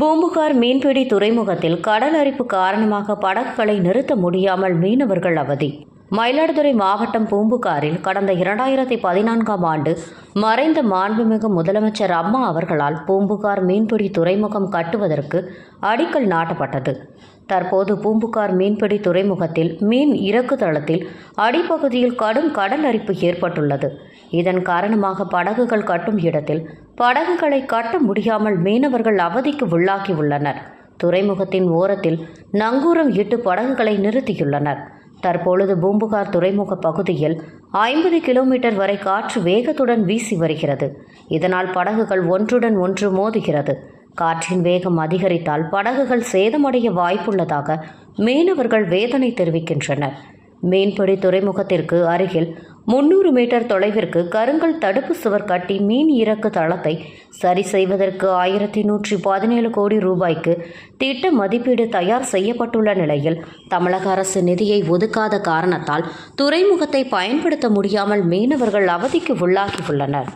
பூம்புகார் மீன்பிடி துறைமுகத்தில் கடல் அரிப்பு காரணமாக படகுகளை நிறுத்த முடியாமல் மீனவர்கள் அவதி. மயிலாடுதுறை மாவட்டம் பூம்புகாரில் கடந்த இரண்டாயிரத்தி பதினான்காம் ஆண்டு மறைந்த மாண்புமிகு முதலமைச்சர் அம்மா அவர்களால் பூம்புகார் மீன்பிடி துறைமுகம் கட்டுவதற்கு அடிக்கல் நாட்டப்பட்டது. தற்போது பூம்புகார் மீன்பிடி துறைமுகத்தில் மீன் இறக்கு தளத்தில் அடிப்பகுதியில் கடும் கடல் அரிப்பு ஏற்பட்டுள்ளது. இதன் காரணமாக படகுகள் கட்டும் இடத்தில் படகுகளை கட்ட முடியாமல் மீனவர்கள் அவதிக்கு உள்ளாகியுள்ளனர். துறைமுகத்தின் ஓரத்தில் நங்கூரம் இட்டு படகுகளை நிறுத்தியுள்ளனர். தற்பொழுது பூம்புகார் துறைமுக பகுதியில் ஐம்பது கிலோமீட்டர் வரை காற்று வேகத்துடன் வீசி வருகிறது. இதனால் படகுகள் ஒன்றுடன் ஒன்று மோதுகிறது. காற்றின் வேகம் அதிகரித்தால் படகுகள் சேதமடைய வாய்ப்புள்ளதாக மீனவர்கள் வேதனை தெரிவிக்கின்றனர். மீன்பிடி துறைமுகத்திற்கு அருகில் முன்னூறு மீட்டர் தொலைவிற்கு கருங்கல் தடுப்பு சுவர் கட்டி மீன் இறக்கு தளத்தை சரி செய்வதற்கு ஆயிரத்தி நூற்றி பதினேழு கோடி ரூபாய்க்கு திட்ட மதிப்பீடு தயார் செய்யப்பட்டுள்ள நிலையில் தமிழக அரசு நிதியை ஒதுக்காத காரணத்தால் துறைமுகத்தை பயன்படுத்த முடியாமல் மீனவர்கள் அவதிக்கு உள்ளாகியுள்ளனர்.